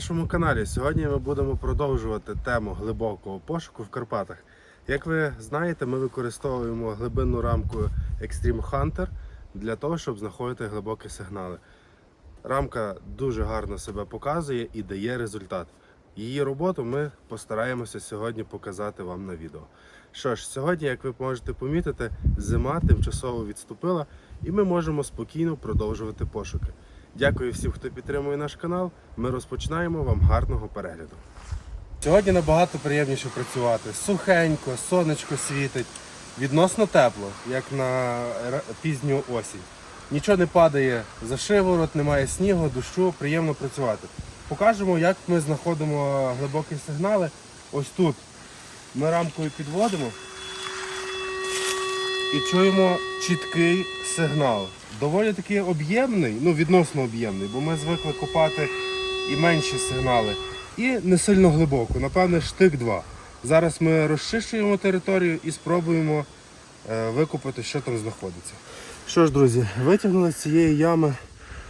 Нашому каналі. Сьогодні ми будемо продовжувати тему глибокого пошуку в Карпатах. Як ви знаєте, ми використовуємо глибинну рамку Extreme Hunter для того, щоб знаходити глибокі сигнали. Рамка дуже гарно себе показує і дає результат. Її роботу ми постараємося сьогодні показати вам на відео. Що ж, сьогодні, як ви можете помітити, зима тимчасово відступила, і ми можемо спокійно продовжувати пошуки. Дякую всім, хто підтримує наш канал. Ми розпочинаємо вам гарного перегляду. Сьогодні набагато приємніше працювати. Сухенько, сонечко світить, відносно тепло, як на пізню осінь. Нічого не падає за шиворот, немає снігу, дощу, приємно працювати. Покажемо, як ми знаходимо глибокі сигнали. Ось тут ми рамкою підводимо і чуємо чіткий сигнал. Доволі таки об'ємний, ну відносно об'ємний, бо ми звикли копати і менші сигнали. І не сильно глибоко, напевне, штик 2. Зараз ми розчищуємо територію і спробуємо е, викопати, що там знаходиться. Що ж, друзі, витягнули з цієї ями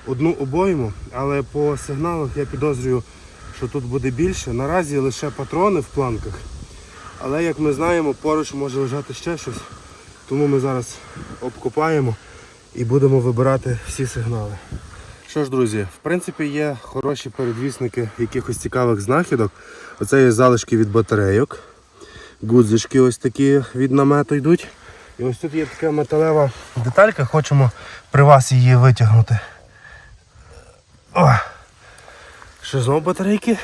одну обойму, але по сигналах я підозрюю, що тут буде більше. Наразі лише патрони в планках. Але як ми знаємо, поруч може лежати ще щось. Тому ми зараз обкопаємо і будемо вибирати всі сигнали. Що ж, друзі, в принципі, є хороші передвісники якихось цікавих знахідок. Оце є залишки від батарейок. Гудзички ось такі від намету йдуть. І ось тут є така металева деталька, хочемо при вас її витягнути. О! Що знову батарейки?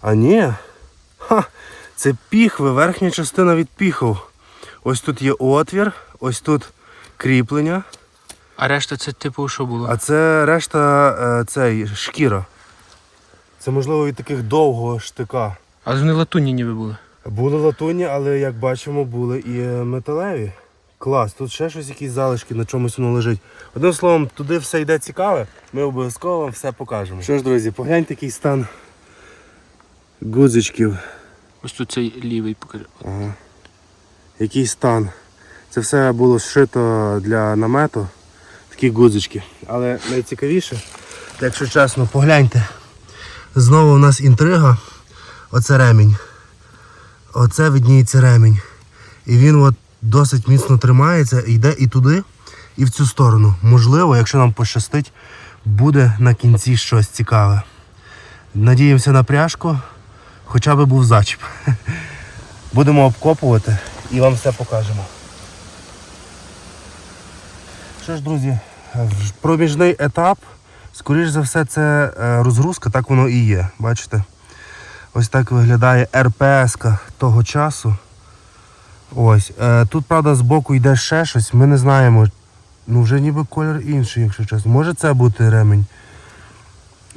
А ні. Ха! Це піхви, верхня частина від піхов. Ось тут є отвір, ось тут кріплення, А решта це типу що було? а це решта е, цей, шкіра. Це можливо від таких довгого штика. А вони латунні ніби були. Були латунні, але як бачимо, були і е, металеві. Клас, тут ще щось, якісь залишки, на чомусь воно лежить. Одним словом, туди все йде цікаве, ми обов'язково вам все покажемо. Що ж, друзі, погляньте, який стан гудзичків. Ось тут цей лівий покажи. Ага. Який стан. Це все було зшито для намету, такі гудзички. Але найцікавіше, якщо чесно, погляньте. Знову у нас інтрига. Оце ремінь. Оце видніється ремінь. І він от досить міцно тримається, йде і туди, і в цю сторону. Можливо, якщо нам пощастить, буде на кінці щось цікаве. Надіємося на пряжку, хоча би був зачіп. Будемо обкопувати і вам все покажемо. Що ж, друзі, проміжний етап, скоріш за все, це е, розгрузка, так воно і є. Бачите? Ось так виглядає РПС того часу. Ось. Е, Тут, правда, збоку йде ще щось, ми не знаємо. Ну, вже ніби колір інший, якщо чесно. Може це бути ремень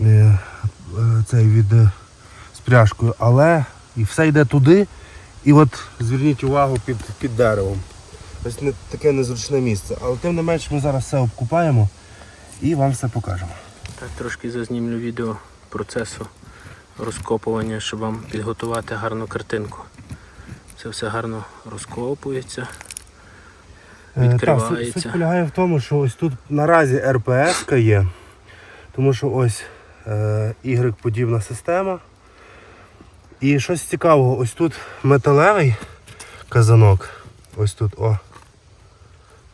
е, цей від з пряжкою, але і все йде туди. І от зверніть увагу під, під деревом. Ось не, таке незручне місце. Але тим не менш ми зараз все обкупаємо і вам все покажемо. Так трошки зазнімлю відео процесу розкопування, щоб вам підготувати гарну картинку. Це все гарно розкопується. Е, Так, Відкривається. суть, суть полягає в тому, що ось тут наразі РПС є, тому що ось е, Y-подібна система. І щось цікавого, ось тут металевий казанок. Ось тут, о.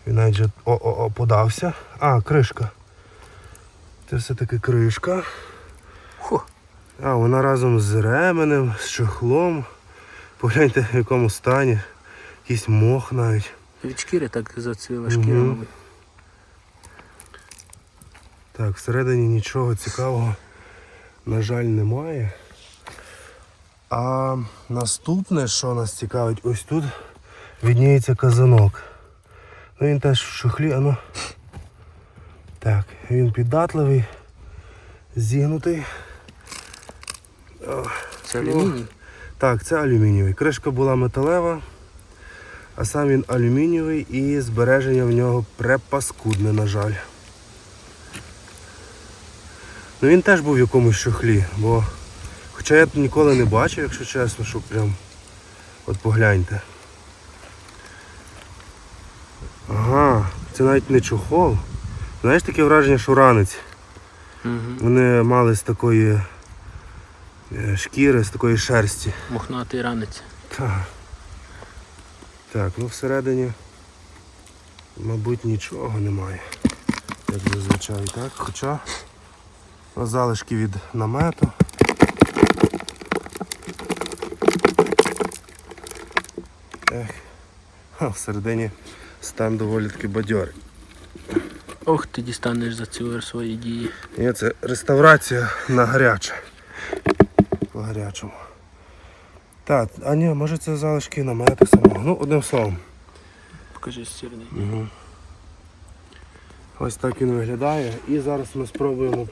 Він навіть же о-о-о подався. А, кришка. Це все-таки кришка. Хо, А, вона разом з ременем, з чохлом. Погляньте в якому стані. Якийсь мох навіть. від шкіри так зацвіла шкіра. мабуть. Так, всередині нічого цікавого, на жаль, немає. А наступне, що нас цікавить, ось тут відніється казанок. Ну він теж в шухлі, а ну. Так, він піддатливий, зігнутий. Це алюміній. Так, це алюмінієвий. Кришка була металева, а сам він алюмінієвий і збереження в нього препаскудне, на жаль. Ну він теж був в якомусь шухлі, бо хоча я ніколи не бачив, якщо чесно, щоб прям от погляньте. Ага, це навіть не чохол. Знаєш таке враження, що ранець. Угу. Вони мали з такої е, шкіри, з такої шерсті. Мохнатий ранець. Так. Так, ну всередині, мабуть, нічого немає. Як зазвичай, так? Хоча ну, залишки від намету. Ех. А всередині стан доволі таки бадьорий. Ох, ти дістанеш за цю свої дії. І це реставрація на гаряче. По гарячому. Так, а ні, може це залишки намету самого. Ну, одним словом. Покажи стірний. Угу. Ось так він виглядає. І зараз ми спробуємо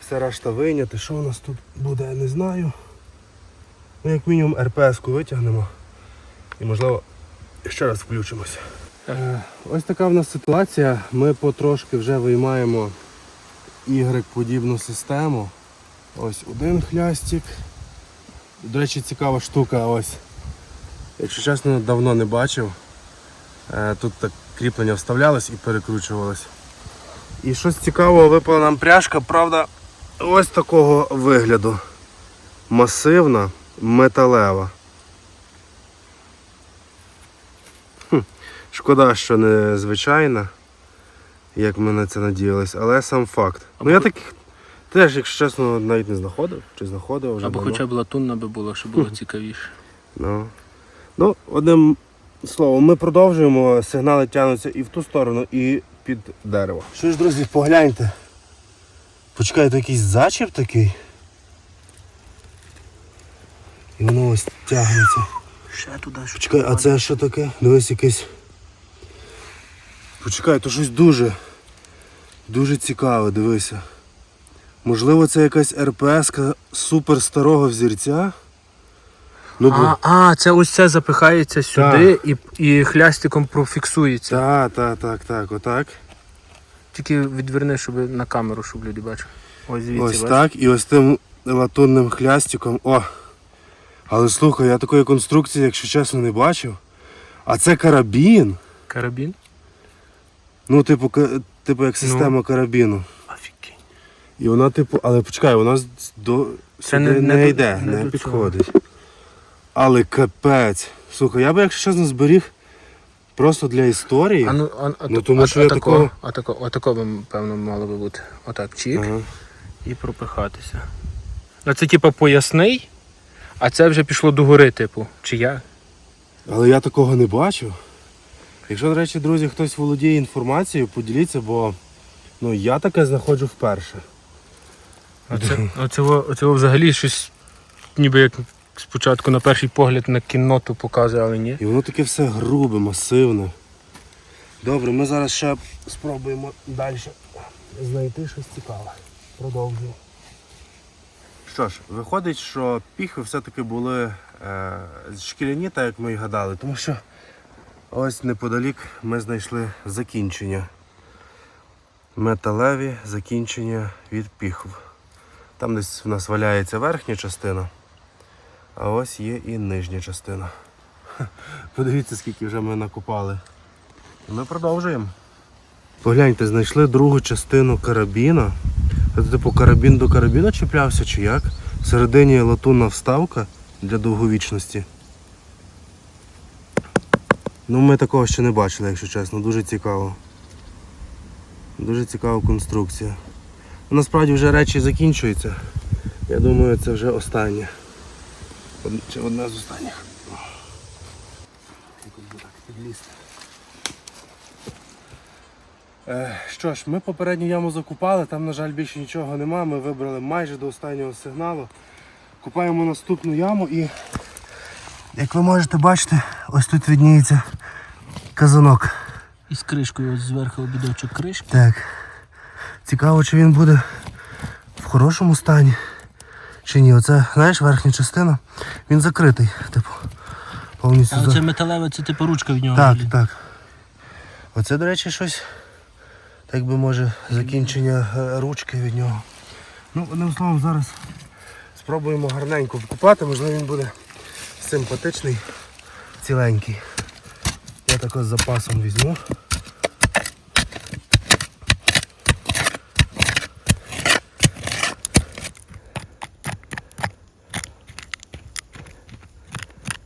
все решта вийняти. Що у нас тут буде, я не знаю. Ну, як мінімум РПС-ку витягнемо. І можливо ще раз включимося. Е, Ось така в нас ситуація. Ми потрошки вже виймаємо Y-подібну систему. Ось один хлястик. До речі, цікава штука. Ось. Якщо чесно, давно не бачив. Е, Тут так кріплення вставлялось і перекручувалось. І щось цікавого випала нам пряжка, правда, ось такого вигляду. Масивна, металева. Шкода, що не звичайна, як ми на це надіялись, але сам факт. Ну я таких теж, якщо чесно, навіть не знаходив. Чи знаходив вже. Або давно. хоча б латунна би було, щоб було цікавіше. Ну. ну, одним словом, ми продовжуємо, сигнали тягнуться і в ту сторону, і під дерево. Що ж, друзі, погляньте. Почекайте, якийсь зачіп такий. І воно ось тягнеться. Ще туди що. Почекай, а це що таке? Дивись якесь. Почекай, то щось дуже. Дуже цікаве, дивися. Можливо, це якась РПС супер старого взірця. Ну, бо- А, а, це ось це запихається сюди і, і хлястиком профіксується. Так, так, так, так, отак. Тільки відверни, щоб на камеру, щоб люди бачили. Ось звідси, Ось бачиш? так. І ось тим латунним хлястиком. О! Але слухай, я такої конструкції, якщо чесно, не бачив. А це карабін. Карабін. Ну, типу, типу як система карабіну. Офігеть. І вона, типу, але почекай, вона до Це не- не, не йде, не не, до підходить. Але капець. Слухай, я би, якщо чесно, зберіг просто для історії. А ну, а, а, Ну, тому а, що а я тако, такого- а тако, а тако би, певно, мало би бути. Отак, чік Ага. і пропихатися. Ну це типу поясний, а це вже пішло догори, типу. Чи я? Але я такого не бачив. Якщо, до речі, друзі, хтось володіє інформацією, поділіться, бо ну, я таке знаходжу вперше. Оце, оцього взагалі щось ніби як спочатку на перший погляд на кінноту показує, але ні. І воно таке все грубе, масивне. Добре, ми зараз ще спробуємо далі знайти щось цікаве. Продовжуємо. Що ж, виходить, що піхви все-таки були е, шкіряні, так як ми і гадали, тому що ось неподалік ми знайшли закінчення. Металеві закінчення від піхв. Там десь в нас валяється верхня частина, а ось є і нижня частина. Подивіться, скільки вже ми накопали. Ми продовжуємо. Погляньте, знайшли другу частину карабіна. Це типу карабін до карабіна чіплявся чи як? Всередині латунна вставка для довговічності. Ну ми такого ще не бачили, якщо чесно, дуже цікаво. Дуже цікава конструкція. Ну, Насправді вже речі закінчуються. Я думаю, це вже останнє. Чи одна з останніх. Е, Що ж, ми попередню яму закупали, там, на жаль, більше нічого нема. Ми вибрали майже до останнього сигналу. Купаємо наступну яму і, як ви можете бачити, ось тут відніється казанок. І з кришкою ось зверху обідочок кришки. Так. Цікаво, чи він буде в хорошому стані. Чи ні. Оце, знаєш, верхня частина, він закритий, типу. Повністю А це металеве, це типу ручка від нього. Так, блін. так. Оце, до речі, щось, так би може, закінчення е, ручки від нього. Ну, одним словом, зараз спробуємо гарненько вкупати, можливо він буде симпатичний, ціленький. Я такой з запасом возьму.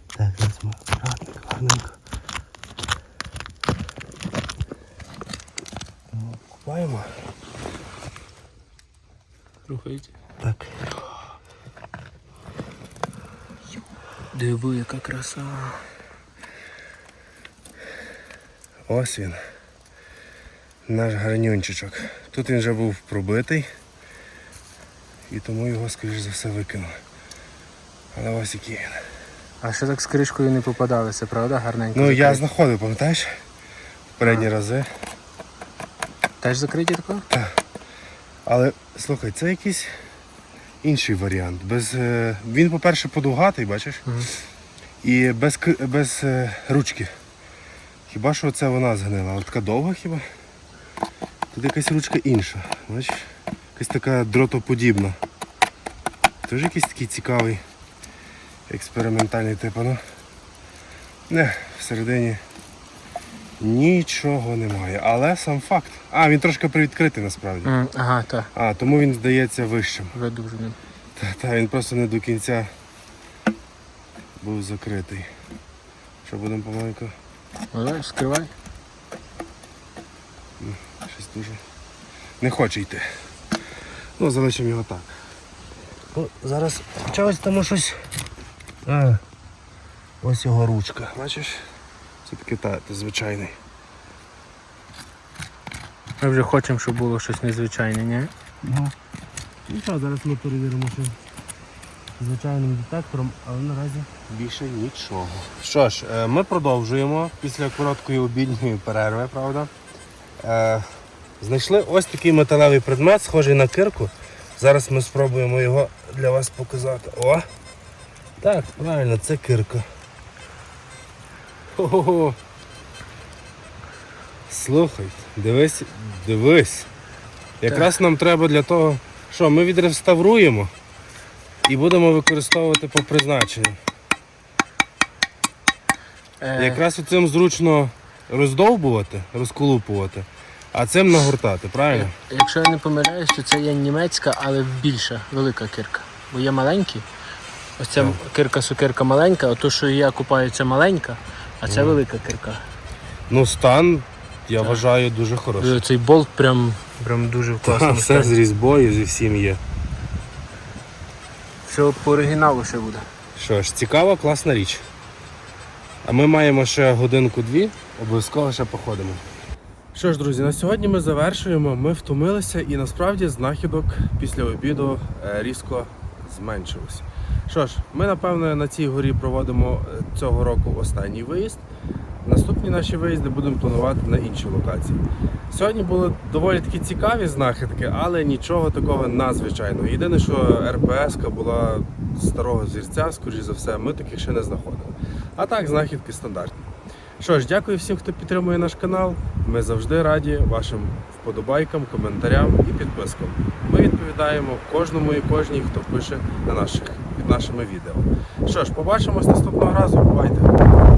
Так, візьму аккуратненько, гарненько. Ну, Купаємо. Рухайте. Так. Диви, яка краса. Ось він. Наш гарнюнчичок. Тут він вже був пробитий. І тому його, скоріш за все, викинув. Але ось який він. А ще так з кришкою не попадалися, правда? Гарненько. Ну я знаходив, пам'ятаєш? Передні рази. Теж закриті такого? Але слухай, це якийсь інший варіант. Без, е, він, по-перше, подовгатий, бачиш? Мгм. І без, без е, ручки. Хіба що це вона згнила? Але така довга хіба? Тут якась ручка інша. Бачиш? Якась така дротоподібна. Теж якийсь такий цікавий експериментальний тип, ну. Не, всередині нічого немає. Але сам факт. А, він трошки привідкритий насправді. М, Ага, так. А, тому він здається вищим. Видовженим. Та, та він просто не до кінця був закритий. Що будемо помаленьку? Ну, давай, скривай. Щось дуже. Не хоче йти. Ну, залишимо його так. Ну, зараз хоча ось там щось. А, ось його ручка. Бачиш? Це таки та, та звичайний. Ми вже хочемо, щоб було щось незвичайне, ні? Ну, ну що, зараз ми перевіримо, що звичайним детектором, але наразі більше нічого. Що ж, е, ми продовжуємо після короткої обідньої перерви, правда? Е, Знайшли ось такий металевий предмет, схожий на кирку. Зараз ми спробуємо його для вас показати. О! Так, правильно, це кирка. Хо-хо-хо. Слухай, дивись, дивись. Якраз нам треба для того, що ми відреставруємо і будемо використовувати по призначенню. Е, Якраз цим зручно роздовбувати, розколупувати, а цим нагортати, правильно? Якщо я не помиляюсь, то це є німецька, але більша, велика кирка. Бо є маленькі. Ось ця кирка-сукирка маленька, а то, що я купаю, це маленька, а це велика кирка. Ну, стан, я вважаю, дуже хороший. Цей болт прям, прям дуже в Та, класному все з різьбою, зі всім є. Все по оригіналу ще буде. Що ж, цікава, класна річ. А ми маємо ще годинку-дві, обов'язково ще походимо. Що ж, друзі, на сьогодні ми завершуємо. Ми втомилися і насправді знахідок після обіду е, різко зменшилось. Що ж, ми напевно на цій горі проводимо е, цього року останній виїзд. Наступні наші виїзди будемо планувати на інші локації. Сьогодні були доволі такі цікаві знахідки, але нічого такого надзвичайного. Єдине, що РПС була старого зірця, скоріш за все, ми таких ще не знаходили. А так, знахідки стандартні. Що ж, дякую всім, хто підтримує наш канал. Ми завжди раді вашим вподобайкам, коментарям і підпискам. Ми відповідаємо кожному і кожній, хто пише на наших, під нашими відео. Що ж, побачимось наступного разу. Бувайте!